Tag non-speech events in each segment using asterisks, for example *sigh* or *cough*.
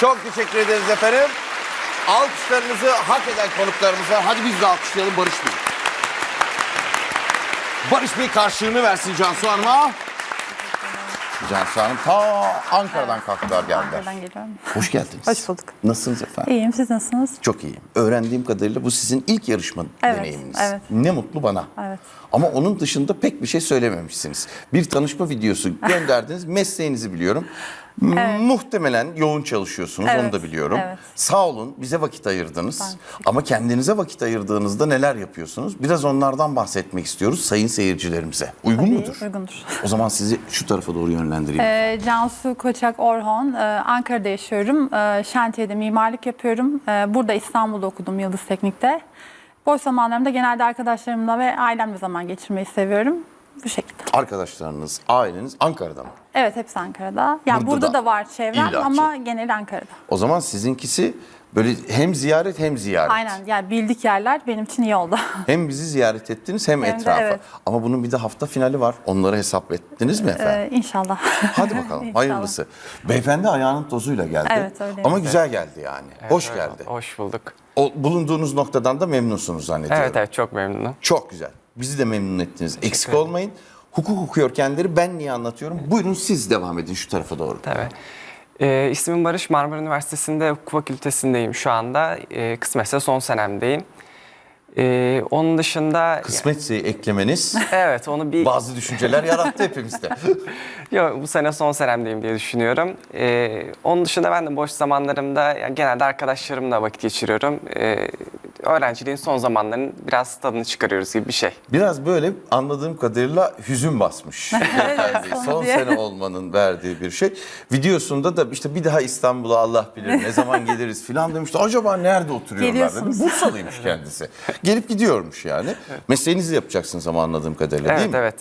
Çok teşekkür ederiz efendim. Alkışlarınızı hak eden konuklarımıza hadi biz de alkışlayalım Barış Bey. Barış Bey karşılığını versin Cansu Hanım'a. Cansu Hanım ta Ankara'dan kalktılar geldiler. Ankara'dan geliyorum. Hoş geldiniz. Hoş bulduk. Nasılsınız efendim? İyiyim, siz nasılsınız? Çok iyiyim. Öğrendiğim kadarıyla bu sizin ilk yarışma Evet, deneyiminiz. evet. Ne mutlu bana. Evet. Ama onun dışında pek bir şey söylememişsiniz. Bir tanışma videosu *laughs* gönderdiniz. Mesleğinizi biliyorum. M- Muhtemelen yoğun çalışıyorsunuz onu Evet, da biliyorum. evet. Sağ olun bize vakit ayırdınız. Ben Ama kendinize vakit ayırdığınızda neler yapıyorsunuz? Biraz onlardan bahsetmek istiyoruz sayın seyircilerimize. Uygun Tabii, mudur? Uygundur. O zaman sizi şu tarafa doğru yönlendireyim. Ee, Cansu Koçak Orhon, Ee, Ankara'da yaşıyorum. Ee, şantiyede mimarlık yapıyorum. Ee, burada İstanbul'da okudum Yıldız Teknik'te. Boş zamanlarımda genelde arkadaşlarımla ve ailemle zaman geçirmeyi seviyorum. Bu şekilde. Arkadaşlarınız, aileniz Ankara'da mı? Evet, hepsi Ankara'da. Yani Burada burada, da da, var çevrem illaki. ama genel Ankara'da. O zaman sizinkisi böyle hem ziyaret hem ziyaret. Aynen, yani bildik yerler benim için iyi oldu. *laughs* Hem bizi ziyaret ettiniz hem, Hem etrafa. evet. Ama bunun bir de hafta finali var. Onları hesap ettiniz mi efendim? Ee, inşallah. Hadi bakalım *laughs* İnşallah. hayırlısı. Beyefendi ayağının tozuyla geldi. Evet, öyleymiş. Ama güzel geldi yani. Hoş Evet, geldi. Hoş bulduk. O, bulunduğunuz noktadan da memnunsunuz zannediyorum. Evet evet çok memnunum. Çok güzel. Bizi de memnun ettiniz. Eksik olmayın. Hukuk okuyor kendileri. Ben niye anlatıyorum? Buyurun siz devam edin şu tarafa doğru. Tabii. Ee, ismim Barış. Marmara Üniversitesi'nde hukuk fakültesindeyim şu anda. Ee, kısmetse son senemdeyim. Ee, onun dışında... Kısmetse eklemeniz *laughs* Evet onu bir... bazı düşünceler yarattı hepimizde. *laughs* Yok, bu sene son senemdeyim diye düşünüyorum. Ee, onun dışında ben de boş zamanlarımda yani genelde arkadaşlarımla vakit geçiriyorum. Ee, öğrenciliğin son zamanlarının biraz tadını çıkarıyoruz gibi bir şey. Biraz böyle anladığım kadarıyla hüzün basmış. *laughs* Sonu Son sene olmanın verdiği bir şey. Videosunda da işte bir daha İstanbul'a Allah bilir ne zaman geliriz filan demişti. Acaba nerede oturuyorlar dedim. Bursalıymış kendisi. Gelip gidiyormuş yani. Mesleğinizi yapacaksınız ama anladığım kadarıyla değil Evet mi? evet.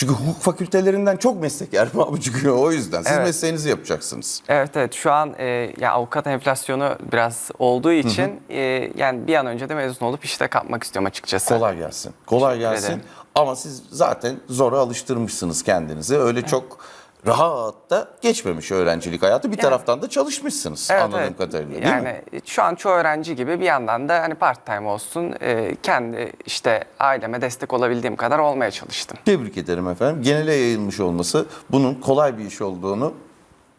Çünkü hukuk fakültelerinden çok meslek erbabı çıkıyor o yüzden. Siz Evet. mesleğinizi yapacaksınız. Evet evet şu an e, ya avukat enflasyonu biraz olduğu için e, yani bir an önce de mezun olup işte kapmak istiyorum açıkçası. Kolay gelsin. Kolay Teşekkür gelsin. ederim. Ama siz zaten zora alıştırmışsınız kendinizi. Öyle çok rahat da geçmemiş öğrencilik hayatı. Bir taraftan da çalışmışsınız Evet, anladığım evet. kadarıyla değil yani mi? şu an çoğu öğrenci gibi bir yandan da hani part time olsun e, kendi işte aileme destek olabildiğim kadar olmaya çalıştım. Tebrik ederim efendim. Genele yayılmış olması bunun kolay bir iş olduğunu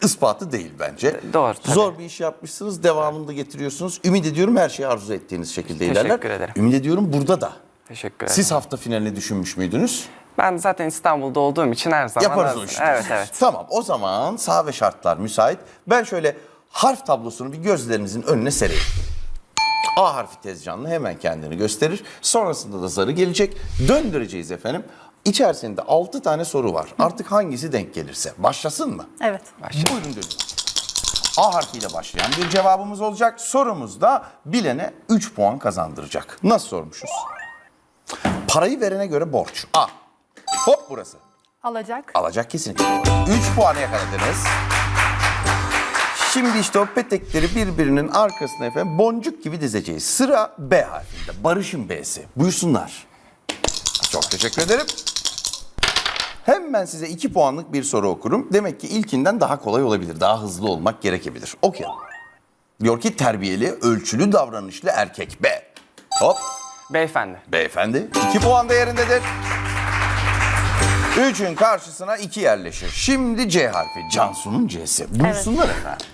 ispatı değil bence. Doğru, tabii. Zor bir iş yapmışsınız, devamını da getiriyorsunuz. Ümit ediyorum her şeyi arzu ettiğiniz şekilde Teşekkür ilerler. ederim. Ümit ediyorum burada da. Teşekkür ederim. Siz hafta finalini düşünmüş müydünüz? Ben zaten İstanbul'da olduğum için her zaman Yaparız o hazır. işi. Evet evet. Tamam o zaman sağ ve şartlar müsait. Ben şöyle harf tablosunu bir gözlerinizin önüne sereyim. A harfi tez canlı hemen kendini gösterir. Sonrasında da zarı gelecek. Döndüreceğiz efendim. İçerisinde 6 tane soru var. Artık hangisi denk gelirse. Başlasın mı? Evet. Buyurun dönün. A harfiyle başlayan bir cevabımız olacak. Sorumuz da bilene 3 puan kazandıracak. Nasıl sormuşuz? Parayı verene göre borç. A. Hop burası. Alacak. Alacak kesinlikle doğru. 3 puanı yakaladınız. Şimdi işte o petekleri birbirinin arkasına efendim boncuk gibi dizeceğiz. Sıra B harfinde. Barış'ın B'si. Buyursunlar. Çok teşekkür ederim. Hemen size 2 puanlık bir soru okurum. Demek ki ilkinden daha kolay olabilir. Daha hızlı olmak gerekebilir. Okuyalım. Diyor ki terbiyeli, ölçülü davranışlı erkek. B. Hop. Beyefendi. Beyefendi 2 puan değerindedir. 3'ün karşısına 2 yerleşir. Şimdi C harfi. Cansu'nun C'si. Buyursunlar efendim.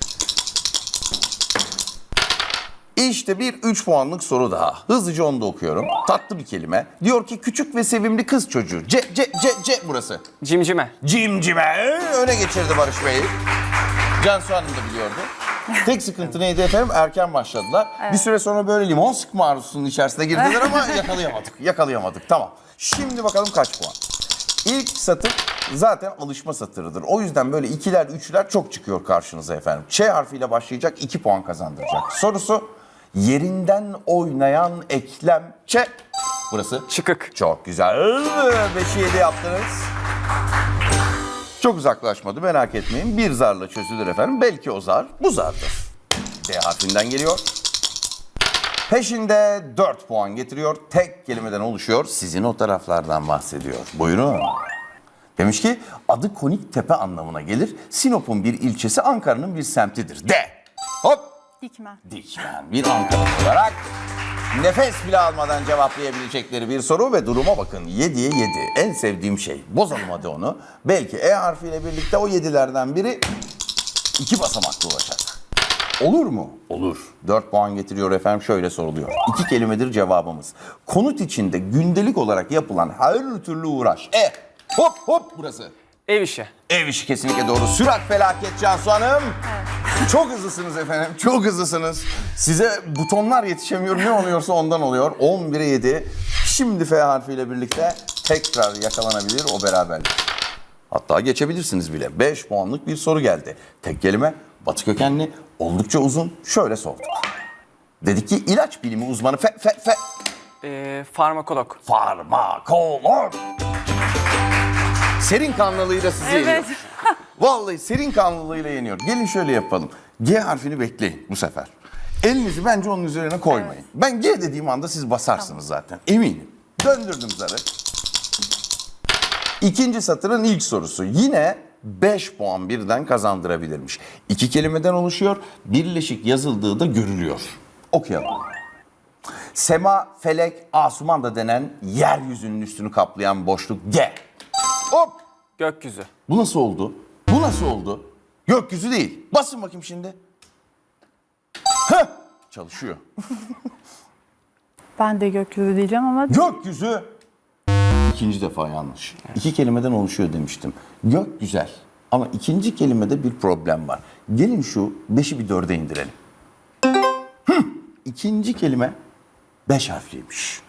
İşte bir 3 puanlık soru daha. Hızlıca onu da okuyorum. Tatlı bir kelime. Diyor ki küçük ve sevimli kız çocuğu. C, C, C, C burası. Cimcime. Cimcime öne geçirdi Barış Bey. Cansu Hanım da biliyordu. Tek sıkıntı neydi efendim? Erken başladılar. Bir süre sonra böyle limon sıkma arzusunun içerisine girdiler ama *laughs* yakalayamadık. Yakalayamadık. Tamam. Şimdi bakalım kaç puan. İlk satır zaten alışma satırıdır. O yüzden böyle ikiler, üçler çok çıkıyor karşınıza efendim. Ç harfiyle başlayacak, iki puan kazandıracak. Sorusu yerinden oynayan eklem Ç. Burası Çıkık. çok güzel. 5'i 7 yaptınız. Çok uzaklaşmadı merak etmeyin. Bir zarla çözülür efendim. Belki o zar bu zardır. D harfinden geliyor. Peşinde 4 puan getiriyor. Tek kelimeden oluşuyor. Sizin o taraflardan bahsediyor. Buyurun. Demiş ki adı konik tepe anlamına gelir. Sinop'un bir ilçesi Ankara'nın bir semtidir. D. Dikmen. Dikmen bir Ankara olarak nefes bile almadan cevaplayabilecekleri bir soru ve duruma bakın. 7'ye 7. En sevdiğim şey. Bozalım hadi onu. Belki E harfiyle birlikte o 7'lerden biri iki basamaklı olacak. Olur mu? Olur. 4 puan getiriyor efendim şöyle soruluyor. İki kelimedir cevabımız. Konut içinde gündelik olarak yapılan her türlü uğraş. E hop hop burası. Ev işi. Ev işi kesinlikle doğru. Sürat felaket Cansu Hanım. Çok hızlısınız efendim. Çok hızlısınız. Size butonlar yetişemiyor. Ne oluyorsa ondan oluyor. 11'e 7. Şimdi F harfiyle birlikte tekrar yakalanabilir o beraberlik. Hatta geçebilirsiniz bile. 5 puanlık bir soru geldi. Tek kelime, batı kökenli, oldukça uzun. Şöyle sorduk. Dedik ki ilaç bilimi uzmanı fe fe fe Ee, farmakolog. farmakolog. Serin kanlılığıyla sizi Evet. yeniyor. *laughs* Vallahi serin kanlılığıyla yeniyor. Gelin şöyle yapalım. G harfini bekleyin bu sefer. Elinizi bence onun üzerine koymayın. Ben G dediğim anda siz basarsınız zaten. Eminim. Döndürdüm zarı. İkinci satırın ilk sorusu. Yine 5 puan birden kazandırabilirmiş. İki kelimeden oluşuyor. Birleşik yazıldığı da görülüyor. Okuyalım. Sema, felek, asuman da denen yeryüzünün üstünü kaplayan boşluk G. Hop! Gökyüzü. Bu nasıl oldu? Bu nasıl oldu? Gökyüzü değil. Basın bakayım şimdi. Heh! Çalışıyor. Ben de gökyüzü diyeceğim ama Gökyüzü. İkinci defa yanlış. İki kelimeden oluşuyor demiştim. Gök güzel. Ama ikinci kelimede bir problem var. Gelin şu beşi bir dörde indirelim. Hı, İkinci kelime beş harfliymiş.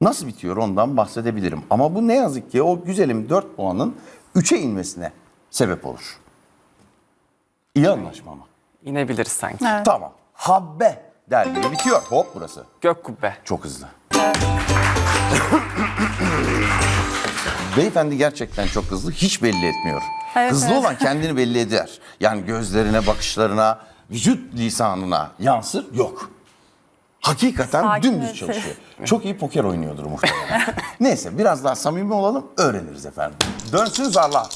Nasıl bitiyor ondan bahsedebilirim. Ama bu ne yazık ki o güzelim 4 puanın 3'e inmesine sebep olur. İyi anlaşma ama. İnebiliriz sanki. Evet. Tamam. Habbe der gibi bitiyor. Hop burası. Gök kubbe. Çok hızlı. Beyefendi gerçekten çok hızlı. Hiç belli etmiyor. Evet, hızlı evet. olan kendini belli eder. Yani gözlerine, bakışlarına, vücut lisanına yansır. Yok. Hakikaten Sakin dümdüz ve çalışıyor. Çok iyi poker oynuyordur muhtemelen. *laughs* Neyse biraz daha samimi olalım, öğreniriz efendim. Dönsün zarlar.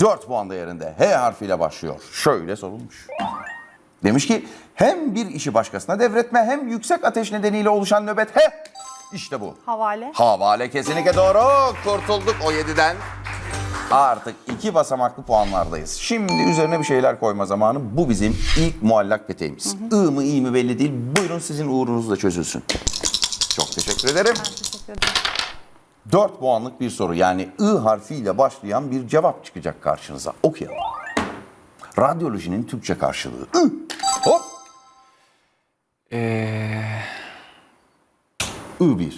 4 puan değerinde H harfiyle başlıyor. Şöyle sorulmuş. Demiş ki hem bir işi başkasına devretme hem yüksek ateş nedeniyle oluşan nöbet. He! İşte bu. havale. Havale kesinlikle doğru. Kurtulduk o 7'den. Artık iki basamaklı puanlardayız. Şimdi üzerine bir şeyler koyma zamanı. Bu bizim ilk muallak peteğimiz. I mı iyi mi belli değil. Buyurun sizin uğrunuzla çözülsün. Çok teşekkür ederim. Teşekkür ederim. 4 puanlık bir soru yani I harfiyle başlayan bir cevap çıkacak karşınıza. Okuyalım. Radyolojinin Türkçe karşılığı. I. Hop. Ee, I1.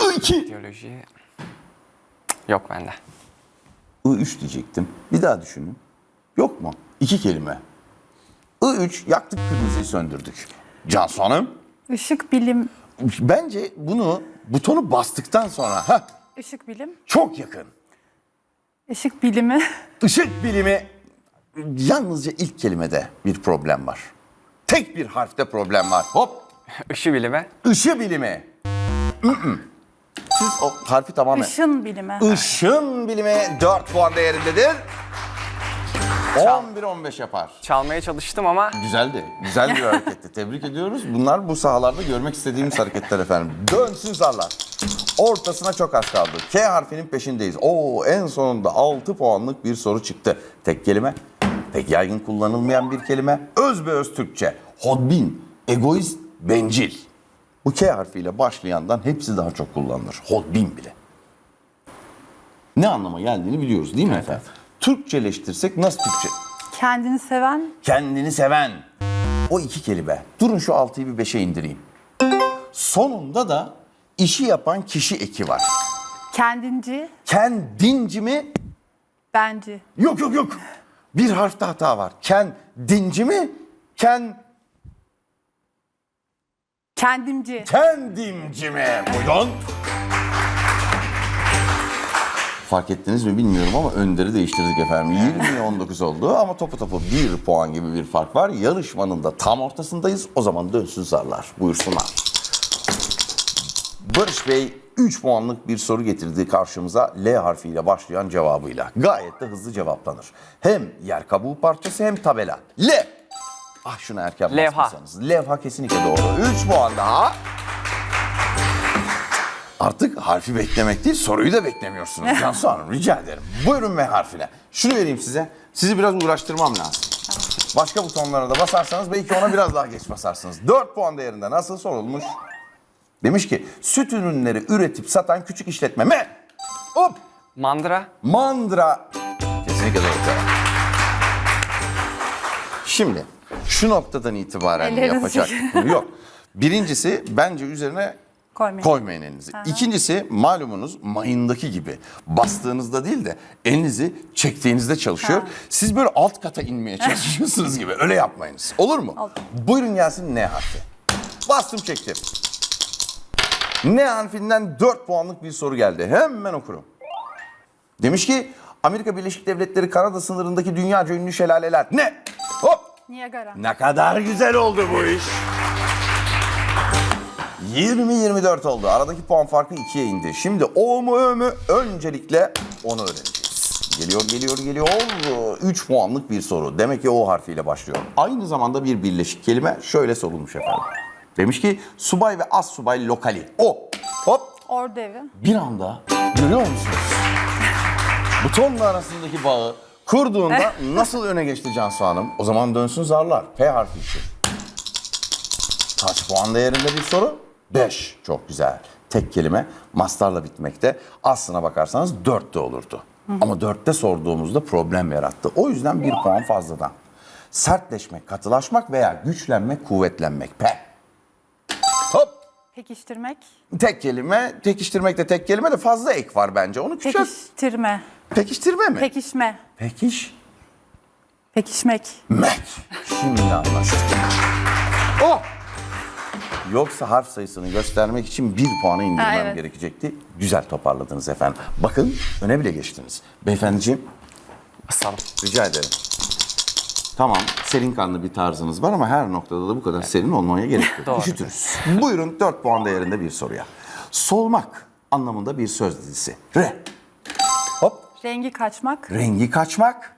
I2. biyoloji. Yok bende. I3 diyecektim. Bir daha düşünün. Yok mu? İki kelime. I3 yaktık kırmızıyı söndürdük. Cansu Hanım. Işık bilim. Bence bunu butonu bastıktan sonra ha Işık bilim. çok yakın. Işık bilimi. *laughs* Işık bilimi yalnızca ilk kelimede bir problem var. Tek bir harfte problem var. Hop. *laughs* Işı bilimi. Işı bilimi. Mm-mm. Siz o harfi tamamen... Işın bilimi. Işın bilimi 4 puan değerindedir. 11-15 yapar. Çalmaya çalıştım ama Güzeldi. Güzel bir hareketti. Tebrik ediyoruz. Bunlar bu sahalarda görmek istediğimiz hareketler efendim. Dönsün zarlar. Ortasına çok az kaldı. K harfinin peşindeyiz. Oo en sonunda 6 puanlık bir soru çıktı. Tek kelime. Pek yaygın kullanılmayan bir kelime. Öz be öz Türkçe. Hodbin, egoist, bencil. Bu K harfiyle başlayandan hepsi daha çok kullanılır. Hodbin bile. Ne anlama geldiğini biliyoruz değil mi efendim? Türkçeleştirsek nasıl Türkçe? Kendini seven. Kendini seven. O iki kelime. Durun şu altıyı bir beşe indireyim. Sonunda da işi yapan kişi eki var. Kendinci. Kendinci mi? Benci. Yok yok yok. Bir harfte hata var. Kendinci mi? Ken, Kendimci. kendimci mi? Buyurun. Fark ettiniz mi bilmiyorum ama önderi değiştirdik efendim. 20'ye 19 oldu ama topu topu 1 puan gibi bir fark var. Yarışmanın da tam ortasındayız. O zaman dönsün zarlar. Buyursunlar. Barış Bey 3 puanlık bir soru getirdi karşımıza L harfiyle başlayan cevabıyla. Gayet de hızlı cevaplanır. Hem yer kabuğu parçası hem tabela. L. Ah şunu erken Levha. basmasanız. Levha kesinlikle doğru. 3 puan daha. Artık harfi beklemek değil, soruyu da beklemiyorsunuz. *laughs* Cansu Hanım rica ederim. Buyurun M harfine. Şunu vereyim size. Sizi biraz uğraştırmam lazım. Başka butonlara da basarsanız belki ona biraz daha geç basarsınız. 4 puan değerinde nasıl sorulmuş? Demiş ki süt ürünleri üretip satan küçük işletme. M. Hop. Mandıra. Mandıra. Kesinlikle doğru cevap. Şimdi şu noktadan itibaren Ellerinizi yapacak. *laughs* Yok. Birincisi bence üzerine Koymayın. koymayın elinizi. İkincisi malumunuz mayındaki gibi bastığınızda değil de elinizi çektiğinizde çalışıyor. Siz böyle alt kata inmeye *laughs* çalışıyorsunuz gibi. Öyle yapmayınız. Olur mu? Olur. Buyurun gelsin N harfi. Bastım çektim. N harfinden 4 puanlık bir soru geldi. Hemen okurum. Demiş ki Amerika Birleşik Devletleri Kanada sınırındaki dünyaca ünlü şelaleler. Ne? Niagara. Ne kadar güzel oldu bu iş. 20-24 oldu. Aradaki puan farkı 2'ye indi. Şimdi o mu ö mü? Öncelikle onu öğreneceğiz. Geliyor, geliyor, geliyor. 3 puanlık bir soru. Demek ki o harfiyle başlıyor. Aynı zamanda bir birleşik kelime şöyle sorulmuş efendim. Demiş ki subay ve az subay lokali. O. Hop. Ordu evi. Bir anda görüyor musunuz? Butonla arasındaki bağı kurduğunda *laughs* nasıl öne geçti Cansu Hanım? O zaman dönsün zarlar. P harfi için. Kaç puan değerinde bir soru? 5. Çok güzel. Tek kelime mastarla bitmekte. Aslına bakarsanız 4 de olurdu. Ama 4'te sorduğumuzda problem yarattı. O yüzden bir puan fazladan. Sertleşmek, katılaşmak veya güçlenmek, kuvvetlenmek. P. Hop. Pekiştirmek. Tek kelime, tekiştirmek de tek kelime de fazla ek var bence. Onu küçült. Pekiştirme. Pekiştirme mi? Pekişme. Pekiş. Pekişmek. Mek. Şimdi anlaştık. Oh! Yoksa harf sayısını göstermek için bir puanı indirmem Ha, evet. gerekecekti. Güzel toparladınız efendim. Bakın öne bile geçtiniz. Beyefendiciğim Basalım. rica ederim. Tamam serin kanlı bir tarzınız var ama her noktada da bu kadar serin olmaya gerek yok. *laughs* Doğru. Üşütürüz. Buyurun 4 puan değerinde bir soruya. Solmak anlamında bir söz dizisi. Re. Rengi kaçmak. Rengi kaçmak.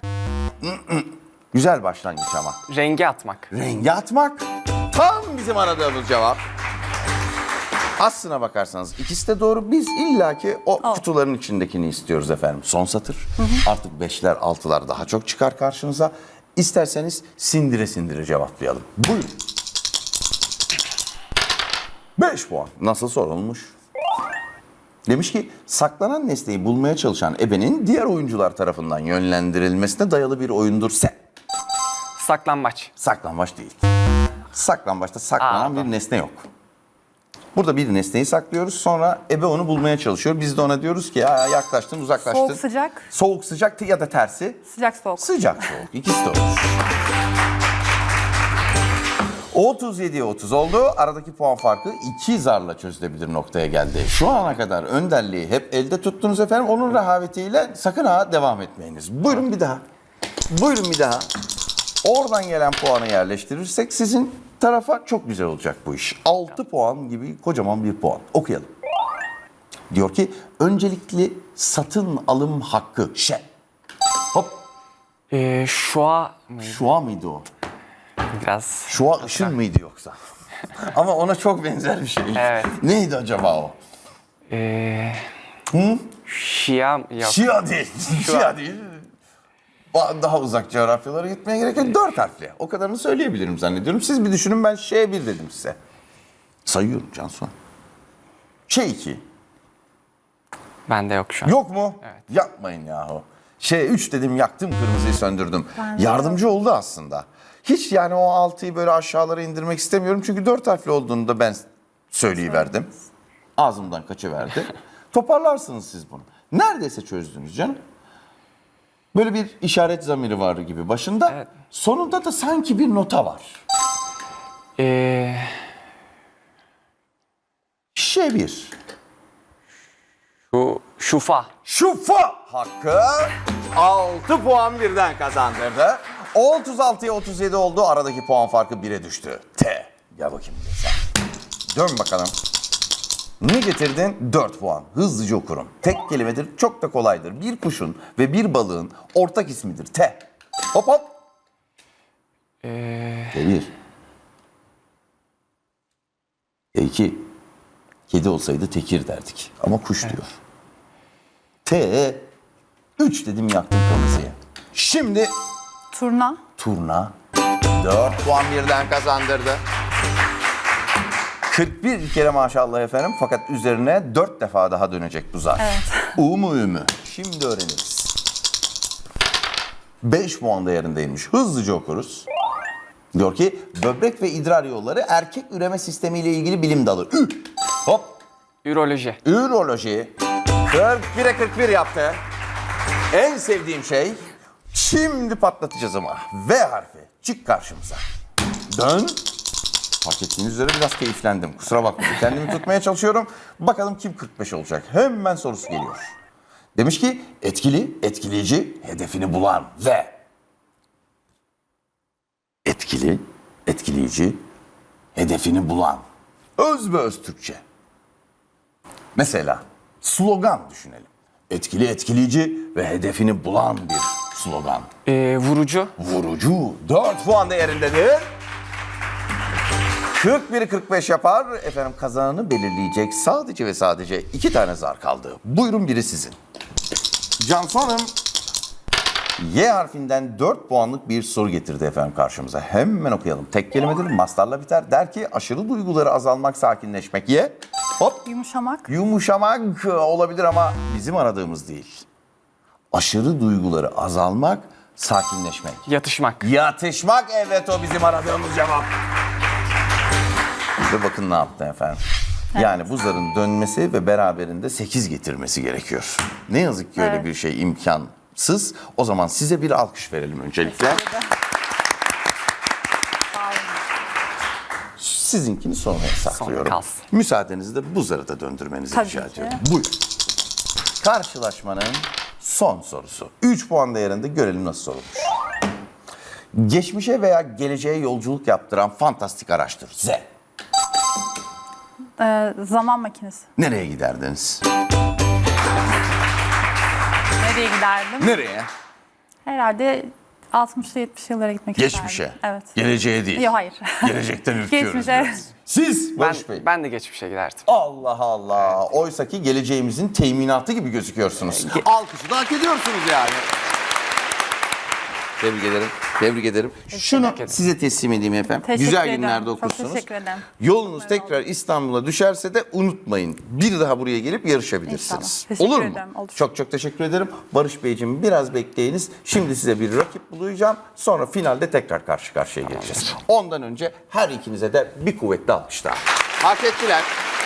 Güzel başlangıç ama. Rengi atmak. Rengi atmak. Tam bizim aradığımız cevap. Aslına bakarsanız ikisi de doğru. Biz illaki o Oh. kutuların içindekini istiyoruz efendim. Son satır. Artık beşler, altılar daha çok çıkar karşınıza. İsterseniz sindire sindire cevaplayalım. Buyurun. 5 puan. Nasıl sorulmuş? Demiş ki saklanan nesneyi bulmaya çalışan ebenin diğer oyuncular tarafından yönlendirilmesine dayalı bir oyundur se. Saklanmaç. Saklambaç değil. Saklambaçta saklanan Aa, bir nesne yok. Burada bir nesneyi saklıyoruz sonra ebe onu bulmaya çalışıyor. Biz de ona diyoruz ki ya yaklaştın uzaklaştın. Soğuk sıcak. Soğuk sıcak ya da tersi. Sıcak soğuk. Sıcak soğuk. İkisi de olur. 37'ye 30 oldu. Aradaki puan farkı 2 zarla çözülebilir noktaya geldi. Şu ana kadar önderliği hep elde tuttunuz efendim. Onun rehavetiyle sakın ha devam etmeyiniz. Buyurun bir daha. Buyurun bir daha. Oradan gelen puanı yerleştirirsek sizin tarafa çok güzel olacak bu iş. 6 puan gibi kocaman bir puan. Okuyalım. Diyor ki öncelikli satın alım hakkı. Şe. Hop. Ee, şua mıydı? Şua mıydı o? Biraz. Şua ışın mıydı yoksa? *laughs* Ama ona çok benzer bir şey. Evet. Neydi acaba o? Ee, Şia yok. Şia değil. *laughs* Şia değil. Daha uzak coğrafyalara gitmeye gerek yok. Dört harfli. O kadarını söyleyebilirim zannediyorum. Siz bir düşünün ben Ş1 dedim size. Sayıyorum Cansu. Ş2. Bende yok şu an. Yok mu? Evet. Yapmayın yahu. Ş3 dedim yaktım kırmızıyı söndürdüm. Yardımcı oldu aslında. Hiç yani o altıyı böyle aşağılara indirmek istemiyorum. Çünkü dört harfli olduğunu da ben söyleyiverdim. Ağzımdan kaçıverdi. *laughs* Toparlarsınız siz bunu. Neredeyse çözdünüz canım. Böyle bir işaret zamiri var gibi başında. Evet. Sonunda da sanki bir nota var. Ee, Ş1. şu şufa. Şufa hakkı 6 puan birden kazandırdı. 36'ya 37 oldu. Aradaki puan farkı 1'e düştü. T. Gel bakayım sen. Dön bakalım. Ne getirdin? 4 puan. Hızlıca okurum. Tek kelimedir, çok da kolaydır. Bir kuşun ve bir balığın ortak ismidir. T. Hop hop. Ee, T1. T2. Kedi olsaydı tekir derdik. Ama kuş diyor. T. 3 dedim yaktım kırmızıyı. Şimdi Turna. turna 4 puan birden kazandırdı. 41 kere maşallah efendim fakat üzerine 4 defa daha dönecek bu zar. Evet. U mu Ü mü? Şimdi öğreniriz. 5 puan değerindeymiş. Hızlıca okuruz. Diyor ki böbrek ve idrar yolları erkek üreme sistemiyle ilgili bilim dalı. Ü. Hop. üroloji. Üroloji 41'e 41 yaptı. En sevdiğim şey şimdi patlatacağız ama. V harfi çık karşımıza. Dön. Fark ettiğiniz üzere biraz keyiflendim. Kusura bakmayın. Kendimi tutmaya çalışıyorum. Bakalım kim 45 olacak. Hemen sorusu geliyor. Demiş ki etkili, etkileyici, hedefini bulan ve etkili, etkileyici, hedefini bulan. Öz ve öz Türkçe. Mesela slogan düşünelim. Etkili, etkileyici ve hedefini bulan bir slogan. Ee, vurucu. Vurucu 4 puan değerindedir. 41 45 yapar. Efendim kazananı belirleyecek sadece ve sadece iki tane zar kaldı. Buyurun biri sizin. Cansu Hanım Y harfinden 4 puanlık bir soru getirdi efendim karşımıza. Hemen okuyalım. Tek kelimedir, mastarla biter. Der ki aşırı duyguları azalmak, sakinleşmek. Y. Hop. Yumuşamak. Yumuşamak olabilir ama bizim aradığımız değil. Aşırı duyguları azalmak, sakinleşmek. Yatışmak. Yatışmak evet o bizim aradığımız cevap. Ve bakın ne yaptı efendim. Yani bu zarın dönmesi ve beraberinde 8 getirmesi gerekiyor. Ne yazık ki öyle Evet. bir şey imkansız. O zaman size bir alkış verelim öncelikle. Sizinkini sonraya saklıyorum. kalsın. Müsaadenizle bu zarı da döndürmenizi Tabii rica ki. ediyorum. Buyurun. Karşılaşmanın son sorusu. 3 puan değerinde görelim nasıl sorulmuş. Geçmişe veya geleceğe yolculuk yaptıran fantastik araçtır. Z. Ee, zaman makinesi. Nereye giderdiniz? Nereye giderdim? Nereye? Herhalde 60'lı 70 yıllara gitmek Geçmişe. isterdim. Evet. Geleceğe değil. Yok hayır. *laughs* Gelecekten ürküyoruz Geçmişe. biraz. Siz Ben, Barış Bey. ben de geçmişe giderdim. Allah Allah. Oysa ki geleceğimizin teminatı gibi gözüküyorsunuz. Alkışı da hak ediyorsunuz yani. Tebrik ederim. Tebrik ederim. Şunu ederim. size teslim edeyim efendim. Teşekkür Güzel ederim. günlerde Çok okursunuz. teşekkür ederim. Yolunuz tekrar İstanbul'a düşerse de unutmayın. Bir daha buraya gelip yarışabilirsiniz. Teşekkür Olur mu? ederim. Olur. Çok çok teşekkür ederim. Barış Beyciğim biraz bekleyiniz. Şimdi size bir rakip bulacağım. Sonra finalde tekrar karşı karşıya geleceğiz. Ondan önce her ikinize de bir kuvvetli alkış daha. Hak ettiler. Teşekkür